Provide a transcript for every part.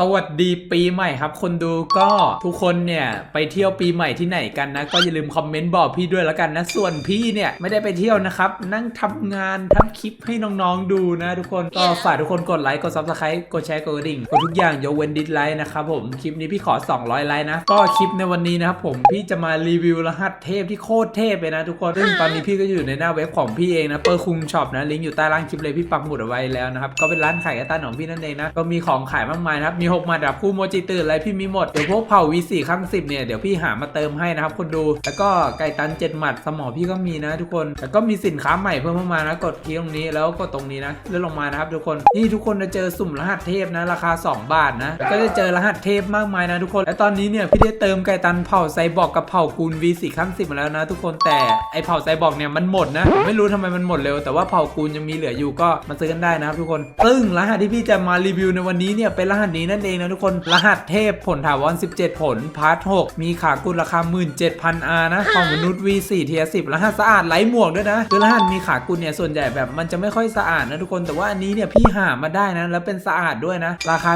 สวัสดีปีใหม่ครับ คนดูก็ทุกคนเนี่ยไปเที่ยวปีใหม่ที่ไหนกันนะ ก็อย่าลืมคอมเมนต์บอกพี่ด้วยแล้วกันนะ ส่วนพี่เนี่ยไม่ได้ไปเที่ยวนะครับ นั่งทำงานทำคลิปให้น้องๆดูนะ ทุกคนก็ฝากทุกคนกดไลค์กดซับสไครต์กดแชร์กดกระดิ่งกดทุกอย่างยกเว้นดิสไลค์นะครับผมคลิปนี้พี่ขอ 200ไลค์นะก็คลิปในวันนี้นะครับผมพี่จะมารีวิวรหัสเทพที่โคตรเทพเลยนะทุกคนซึ่งตอนนี้พี่ก็อยู่ในหน้าเว็บของพี่เองนะเปอร์คุงช็อปนะลิงก์อยู่ใต้ล่างคลิปเลยพี่ปักหมุดเอาไว้แล้วนะครับก็เป็นร้านขายไก่ตันของพี่นั่นเองนะก็มีของขายมากมายนะครับมีหกหมาดับคู่โมจิตื่นอะไรพี่มีหมด เดี๋ยวพวกเผาวีสี่ข้งสิบเนี่ยเดี๋ยวพี่หามาเติมให้นะครับคนดู แล้วก็ไก่ตันเจ็ดหมัดสมอพี่ก็มีนะทุกคนแล้วก็มีสินค้าใหม่เพิ่มเข้ามานะกดคลิกตรงนี้แล้วกดตรงนี้นะเลื่อนลงมานะครับทุกคนนี่ทุกคนจะเจอสุ่มรหัสเทพนะราคา 2 บาทนะก็จะเจอรหัสเทพมากมายนะทุกคน และตอนนี้เนี่ยพี่ได้เติมไก่ตันเผาไซบอร์กกับเผาคูณ V4 ข้งสิบมาแล้วนะ ทุกคนแต่ไอเผาไซบอร์กเนี่ยมันหมดนะ ไม่รู้ทำไมมันหมดเร็ว แต่ว่าเผาคูณยังมีเหลืออยู่ก็มาซื้อกันได้นะครับทุกคนซึ่งรหัสที่พี่จะมารีวิวในวันนี้เนี่ยเป็นรหัสนี้นันเองนะทุกคน รหัสเทพผลถาวร 17 ผล พาร์ท 6 มีขากุลราคา 17,000 R นะ ของมนุษย์ V4 เทีย10รหัสสะอาดไร้หมวกด้วยนะคือรหัสมีขากุลเนี่ย ส่วนใหญ่แบบมันจะไม่ค่อยสะอาดนะทุกคน แต่ว่าอันนี้เนี่ยพี่หามาได้นะ แล้วเป็นสะอาดด้วยนะ ราคา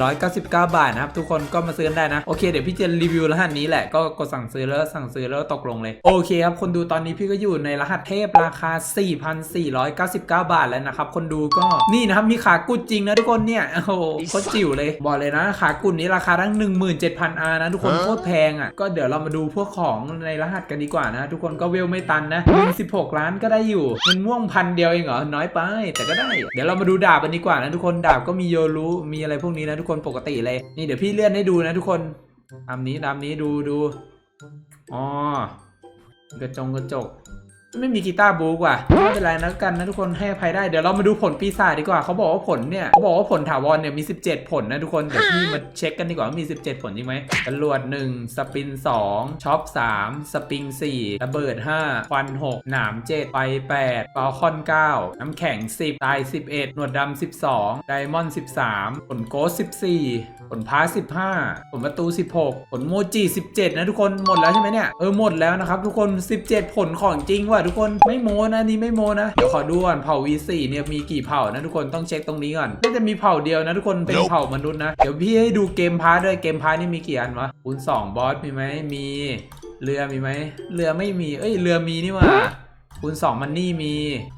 4,499 บาทนะครับทุกคนก็มาซื้อได้นะ โอเคเดี๋ยวพี่จะรีวิวรหัสนี้แหละ ก็กดสั่งซื้อแล้วสั่งซื้อแล้วตกลงเลย โอเคครับคนดูตอนนี้พี่ก็อยู่ในรหัสเทพราคา 4,499 บาทแล้วนะครับคนดูก็นี่นะครับมีขากุดจริงนะทุกคนเนี่ยโอ้โหโคตรจิ๋วเลย บอกเลยนะขากุดนี้ราคาตั้ง 17,000 R นะทุกคนโคตรแพงอะก็เดี๋ยวเรามาดูพวกของในรหัสกันดีกว่านะ ทุกคนก็เวลไม่ตันนะเงิน16 ล้านก็ได้อยู่เงินม่วงพันเดียวเองเหรอน้อยไป แต่ก็ได้ เดี๋ยวเรามาดูดาบกันดีกว่านะทุกคนดาบก็มีโยรู้มีอะไรพวกนี้นะทุกคนปกติเลยนี่เดี๋ยวพี่เลื่อนให้ดูนะทุกคนตามนี้ตามนี้ดูดูอ๋อกระจงกระจก ไม่มีกีตาร์บูกว่ะไม่เป็นไรนะกันนะทุกคนให้อภัยได้เดี๋ยวเรามาดูผลปีศาจดีกว่าเขาบอกว่าผลเนี่ยเขาบอกว่าผลถาวรเนี่ยมี 17 ผลนะทุกคนเดี๋ยวพี่มาเช็คกันดีกว่าว่ามี 17 ผลจริงไหมจรวด1สปิน 2ช็อป 3 สปริง 4 ระเบิด 5 ควัน 6 หนาม 7 ไฟ 8ฟาคอน 9 น้ำแข็ง 10 ตาย 11 หนวดดำ 12 ไดมอนด์ 13 ผลโกส14 ผลพาส15 ผลประตู 16 ผลโมจิ 17 นะทุกคนหมดแล้วใช่ไหมเนี่ยเออหมดแล้วนะครับทุกคน 17 ผลของจริงว่ะทุกคนไม่โมนะนี่ไม่โมนะเดี๋ยวขอดูก่อนเผ่า V4 เนี่ยมีกี่เผ่านะทุกคนต้องเช็คตรงนี้ก่อนน่าจะมีเผ่าเดียวนะทุกคนเป็นเผ่ามนุษย์นะเดี๋ยวพี่ให้ดูเกมพาร์ทด้วยเกมพาร์ทนี่มีกี่อันวะคูณ2บอสมีไหมมีเรือมีไหมเรือไม่มี เอ้ยเรือมีนี่ว่า คูณ2มันนี่มี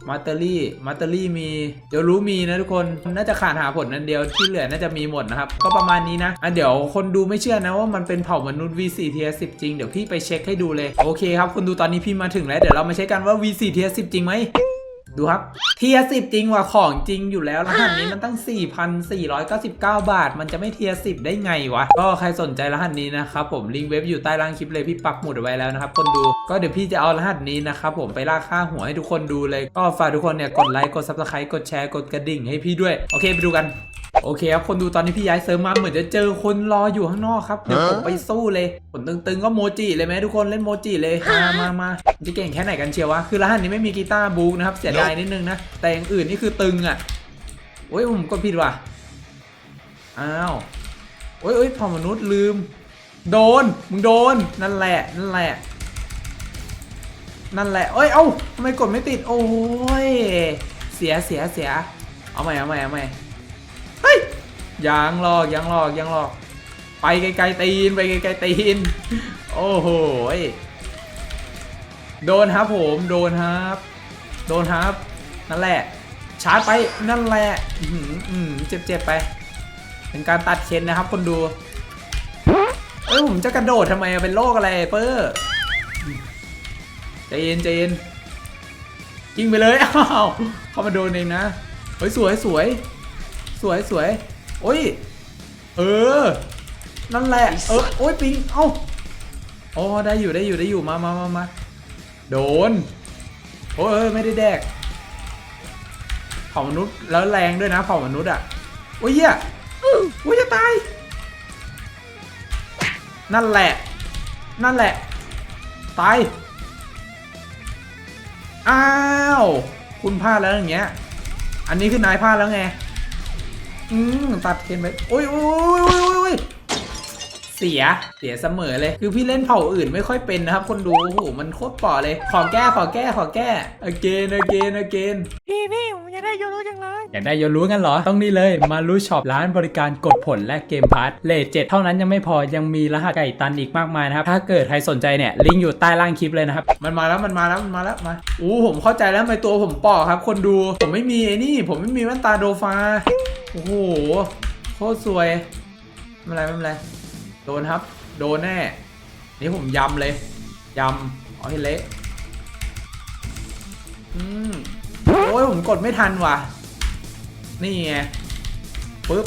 มาเตอรี่มาเตอรี่มี เดี๋ยวรู้มีนะทุกคนน่าจะขาดหาผลนั่นเดียวที่เหลือน่าจะมีหมดนะครับ ก็ประมาณนี้นะอะเดี๋ยวคนดูไม่เชื่อนะว่ามันเป็นเผ่ามนุษย์ V4 เทีย10จริงเดี๋ยวพี่ไปเช็คให้ดูเลย โอเคครับ คุณดูตอนนี้พี่มาถึงแล้ว เดี๋ยวเรามาเช็คกันว่า V4 เทีย10จริงไหม ดูครับ เทียสิบจริงว่ะของจริงอยู่แล้วรหัสนี้มันตั้ง 4,499 บาท มันจะไม่เทียสิบได้ไงวะ ก็ใครสนใจรหัสนี้นะครับผมลิงก์เว็บอยู่ใต้ล่างคลิปเลยพี่ปักหมุดไว้แล้วนะครับคนดูก็เดี๋ยวพี่จะเอารหัสนี้นะครับผมไปล่าค่าหัวให้ทุกคนดูเลย ก็ฝากทุกคนเนี่ยกดไลค์กดซับสไครต์กดแชร์กดกระดิ่งให้พี่ด้วย โอเคไปดูกัน โอเคครับคนดูตอนนี้พี่ย้ายเซิร์ฟมาเหมือนจะเจอคนรออยู่ข้างนอกครับเดี๋ยวผมไปสู้เลยผลตึงๆก็โมจิเลยไหมทุกคนเล่นโมจิเลยมามามาจะเก่งแค่ไหนกันเชียววะคือรหัสนี้ไม่มีกีตาร์บูกนะครับเสียดายนิดนึงนะแต่อย่างอื่นนี่คือตึงอะโอ้ยผมกดผิดว่ะอ้าวโอ้ยโอ้ยพอมนุษย์ลืม โดนมึงโดนนั่นแหละนั่นแหละนั่นแหละเอ้ย เอ้าทำไมกดไม่ติด โอ้ย เสีย เสีย เสีย เอาใหม่ เอาใหม่ เอาใหม่ เฮ้ยยังหลอกยังหลอกยังหลอก ไปไกลๆตีนไปไกลๆตีน โอ้โหโดนครับผมโดนครับ โดนครับ นั่นแหละ ชาร์จไปนั่นแหละอือหืออืมเจ็บๆไป เป็นการตัดเคนนะครับคนดู เอ้ยผมจะกระโดดทำไมเป็นโรคอะไรเปอร์ใจเย็นใจเย็นยิงไปเลยอ้าวเข้ามาโดนเองนะ เฮ้ยสวยสวย สวยสวยโอ้ย เออ นั่นแหละ เออ โอ้ยปิง เอ้าอ๋อได้อยู่ได้อยู่ได้อยู่มามามามาโดน โอ้ยเออไม่ได้แดกเผ่ามนุษย์แล้วแรงด้วยนะเผ่ามนุษย์อะ โอ้ยเหี้ยโอ้ยจะตาย นั่นแหละ นั่นแหละ ตาย อ้าว คุณพลาดแล้วอย่างเงี้ย อันนี้คือนายพลาดแล้วไง อืมตัดเกมไปโอ้ยโอ้ยโอ้ยโอ้ยโอ้ยเสีย เสียเสมอเลย คือพี่เล่นเผ่าอื่นไม่ค่อยเป็นนะครับ คนดูโอ้โหมันโคตรป่อเลย ขอแก้ ขอแก้ ขอแก้ again again again พี่พี่ผมอยากได้โยรู้จังเลยอยากได้โยรู้กันเหรอ ต้องนี่เลยมารู้ช็อปร้านบริการกดผลและเกมพาร์ทเลทเจ็ดเท่านั้นยังไม่พอยังมีรหัสไก่ตันอีกมากมายนะครับ ถ้าเกิดใครสนใจเนี่ยลิงก์อยู่ใต้ล่างคลิปเลยนะครับ มันมาแล้วมันมาแล้วมันมาแล้วมาอู้ผมเข้าใจแล้วทำไมตัวผมป่อครับ คนดูผมไม่มีไอ้นี่ ผมไม่มีแว่นตาโดฟา โอ้โหโคตรสวย ไม่เป็นไรไม่เป็นไร โดนครับ โดนแน่ นี่ผมยำเลย ยำเอาให้เละอืมโอ้ยผมกดไม่ทันว่ะ นี่ไงปึ๊บ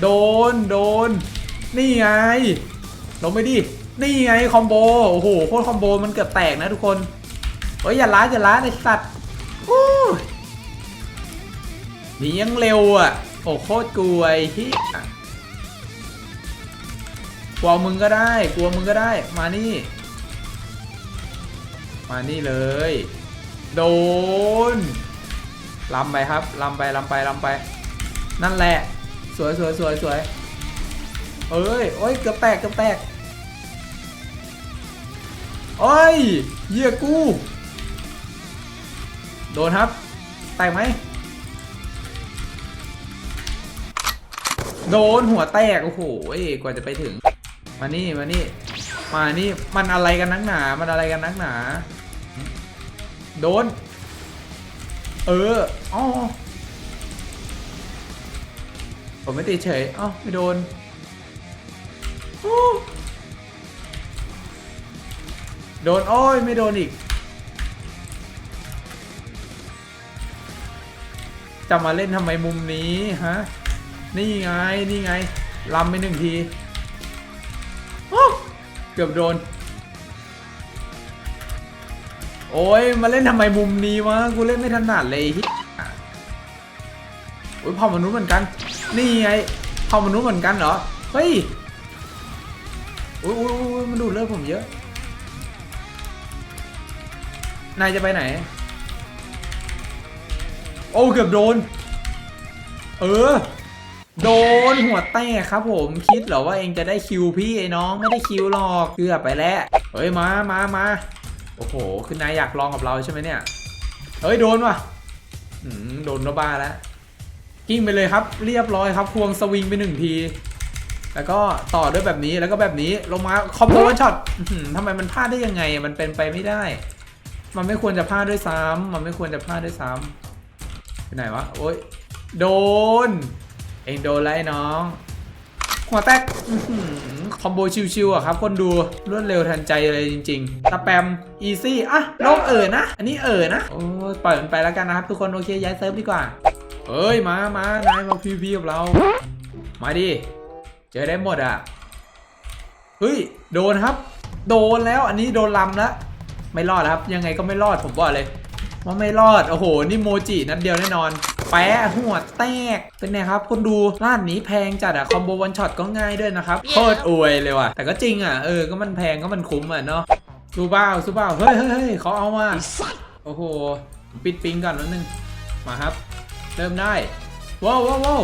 โดน โดน นี่ไงลงไปดิ นี่ไงคอมโบ โอ้โห โคตรคอมโบมันเกือบแตกนะทุกคนเฮ้ยอย่าล้าอย่าล้าไอ้สัตว์อู้หนี่ยังเร็วอะ โอ้โคตรกลัวไอ้ที่กลัวมึงก็ได้ กลัวมึงก็ได้ มานี่ มานี่เลย โดนลำไปครับลำไปลำไปลำไป นั่นแหละ สวยสวยสวยสวยเอ้ยโอ้ยเกือบแตกเกือบแตกโอ้ยเหี้ยกูโดนครับ แตกไหม โดนหัวแตก โอ้โหกว่าจะไปถึง มานี่ มานี่ มานี่ มันอะไรกันนักหนา มันอะไรกันนักหนา โดน เอออ๋อผมไม่ตีเฉยอ๋อไม่โดนโอ้โดน โอ้ย ไม่โดนอีก จะมาเล่นทำไมมุมนี้ ฮะ นี่ไง นี่ไงลำไปหนึ่งทีโอ้เกือบโดน โอ้ยมาเล่นทำไมมุมนี้วะ กูเล่นไม่ถนัดเลยฮิโอ้ยเผ่ามนุษย์เหมือนกัน นี่ไงเผ่ามนุษย์เหมือนกันเหรอ เฮ้ยโอ้ยโอ้ยโอ้ยมันดูดเลือดผมเยอะ นายจะไปไหน โอ้เกือบโดน เออ โดนหัวแตกครับผมคิดเหรอว่าเองจะได้คิวพี่ไอ้น้องไม่ได้คิวหรอกเกือบไปแล้ว เฮ้ยมามามาโอ้โห คือนายอยากลองกับเราใช่ไหมเนี่ย เฮ้ยโดนว่ะโดนระบ้าแล้ว กิ้งไปเลยครับ เรียบร้อยครับ ควงสวิงไปหนึ่งที แล้วก็ต่อด้วยแบบนี้ แล้วก็แบบนี้ ลงมาคอมโบวันช็อตทำไมมันพลาดได้ยังไง มันเป็นไปไม่ได้ มันไม่ควรจะพลาดด้วยซ้ำมันไม่ควรจะพลาดด้วยซ้ำไปไหนวะ โอ้ย โดน องโดนแล้วไอ้น้อง หัวแตกอื้อหือคอมโบชิวๆอะครับ คนดูรวดเร็วทันใจเลยจริงๆตะแปมอีซี่อะโลกเอ๋อนะ อันนี้เอ๋อนะ โอ้ยปล่อยมันไปแล้วกันนะครับ ทุกคนโอเคย้ายเซิร์ฟดีกว่าเฮ้ย มามานายมาพีพีกับเรา มาดิ เจอได้หมดอะ เฮ้ย โดนครับ โดนแล้วอันนี้โดนลำแล้วไม่รอดครับ ยังไงก็ไม่รอดผมบอกเลยว่าไม่รอด โอ้โห นี่โมจินัดเดียวแน่นอน แปะหัวแตก เป็นไงครับคนดูร้านนี้แพงจัดอะคอมโบวันช็อตก็ง่ายด้วยนะครับ โคตรอวยเลยว่ะ แต่ก็จริงอะเออ ก็มันแพงก็มันคุ้มอะเนาะซูบ้าซูบ้าเฮ้ยเฮ้ยเฮ้ยเขาเอามาโอ้โห ปิดปิงก่อนนิดนึง มาครับ เริ่มได้ ว้าวว้าวว้าว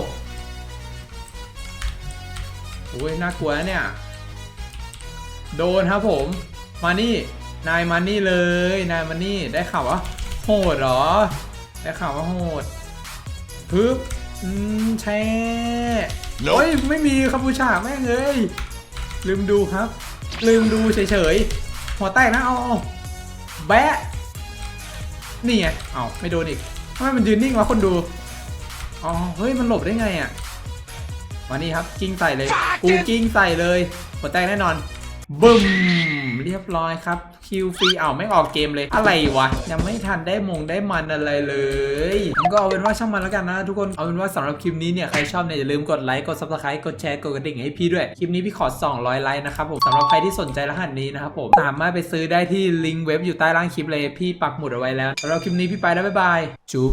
โอ้ยน่ากลัวนะเนี่ย โดนครับผม มานี่ นายมานี่เลย นายมานี่ ได้ข่าวว่าโหดเหรอ ได้ข่าวว่าโหด ปึ๊บอืมแช่โอ้ยไม่มีคาบูชาแม่งเลยลืมดูครับ ลืมดูเฉยๆ หัวแตกนะเอาเอาแบะนี่ไงเอาไม่โดนอีกทำไมมันยืนนิ่งวะคนดูอ๋อเฮ้ยมันหลบได้ไงอะมานี่ครับกิ้งใส่เลยกูกิ้งใส่เลยหัวแตกแน่นอน บึ้มเรียบร้อยครับคิวฟรีเอาไม่ออกเกมเลยอะไรวะ ยังไม่ทันได้มงได้มันอะไรเลยก็เอาเป็นว่าช่างมันแล้วกันนะทุกคนเอาเป็นว่าสำหรับคลิปนี้เนี่ยใครชอบเนี่ยอย่าลืมกดไลค์กด subscribe กดแชร์กดกระดิ่งให้พี่ด้วย คลิปนี้พี่ขอ 200 ไลค์นะครับผมสำหรับใครที่สนใจรหัสนี้นะครับผมสามารถไปซื้อได้ที่ลิงก์เว็บอยู่ใต้ล่างคลิปเลยพี่ปักหมุดเอาไว้แล้วสำหรับคลิปนี้พี่ไปแล้วบ๊ายบายจุ๊บ